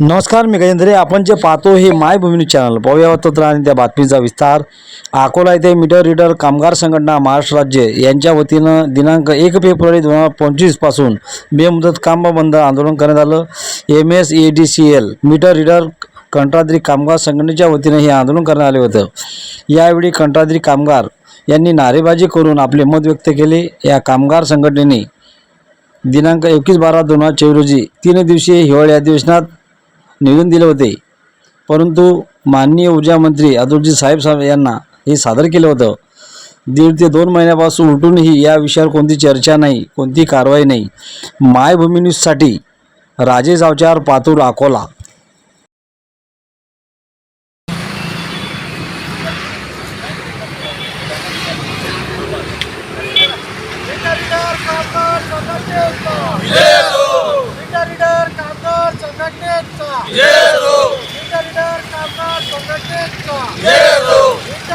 नमस्कार मी गजेंद्रे. आपण जे पाहतो हे मायभूमी न्यूज चॅनल. पाहूया आणि त्या बातमीचा विस्तार. अकोला येथे मीटर रीडर कामगार संघटना महाराष्ट्र राज्य यांच्या वतीनं दिनांक एक फेब्रुवारी दोन हजार पंचवीसपासून बेमुदत काम बंद आंदोलन करण्यात आलं. M S A D C L meter reader कंत्राद्री कामगार संघटनेच्या वतीनं हे आंदोलन करण्यात आले होतं. यावेळी कंत्राद्री कामगार यांनी नारेबाजी करून आपले मत व्यक्त केले. या कामगार संघटनेने दिनांक एकवीस बारा दोन हजार चोवीस रोजी तीन दिवसीय हिवाळी अधिवेशनात निवेदन दिले होते. परंतु माननीय ऊर्जा मंत्री अतुलजी साहेब साहेब यांना हे सादर केलं होतं. दीड ते दोन महिन्यापासून उलटूनही या विषयावर कोणती चर्चा नाही कोणती कारवाई नाही. मायभूमी न्यूजसाठी राजेश आवचार पातूर अकोला. Yeah! कामगार संघटनेचा रीडर कामगार संघटनेचा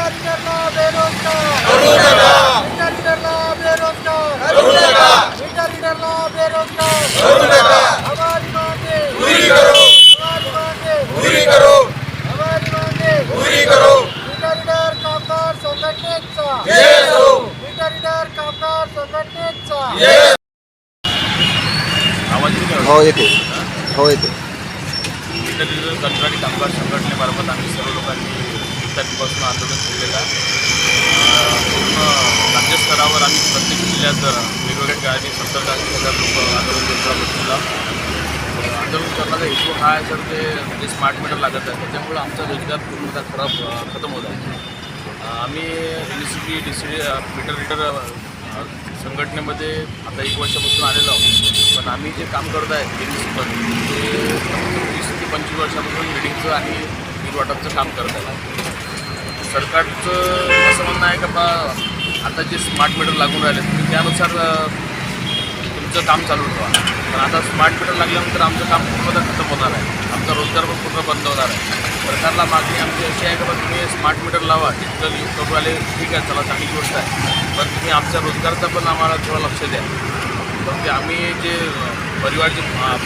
रीडरला बेरोजगार. रीडरला बेरोजगार. रीडरला बेरोजगार. हमारी मांगे. हमारी मांगे. हमारी मांगे. रीडर कामगार संघटनेचा रीडर कामगार संघटनेचा आवाज येतो का? हो. येते हो येते इतर कंत्राटी कामगार संघटनेमार्फत आम्ही सर्व लोकांनी त्यांच्यापासून आंदोलन केलेलं आहे. पूर्ण राज्यस्तरावर आम्ही प्रत्येक जिल्ह्यात वेगवेगळ्या ठिकाणी सत्तर ऐंशी हजार लोक आंदोलन केला आंदोलन करण्याचा हेतू हा आहे सर ते म्हणजे स्मार्ट मीटर लागत आहे त्याच्यामुळं आमचा रोजगार पूर्णतः खराब खतम होत आहे. आम्ही N C P D C meter reader संघटनेमध्ये आता एक वर्षापासून आलेलो आहोत. पण आम्ही जे काम करत आहे एन सी पण ते वीस ते पंचवीस वर्षापासून रिडिंगचं आणि बिल वाटपचं काम करत आहे. सरकारचं असं म्हणणं आहे का बा आता जे स्मार्ट मीटर लागून राहिले त्यानुसार तुमचं काम चालू ठेवा. पण आता स्मार्ट मीटर लागल्यानंतर आमचं काम पूर्णतः खतम होणार आहे. आमचा रोजगार पण पूर्ण बंद होणार आहे. सरकारला मागणी आमची अशी आहे का बा तुम्ही स्मार्ट मीटर लावा डिजिटल आले ठीक आहे चला चांगली गोष्ट आहे. पण तुम्ही आमच्या रोजगारचा पण आम्हाला थोडं लक्ष द्या. पण ते आम्ही जे परिवारचे अं,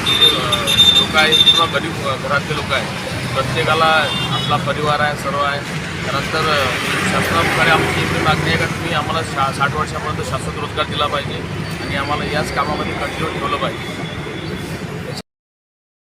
लोक आहे किंवा गरीब घरातले लोक आहे प्रत्येकाला आपला परिवार आहे सर्व आहे. त्यानंतर अं, शासनाकडे आमची एवढी मागणी आहे का तुम्ही आम्हाला शा साठ वर्षापर्यंत शाश्वत रोजगार दिला पाहिजे. आणि आम्हाला याच कामामध्ये कंटिन्यू ठेवलं पाहिजे.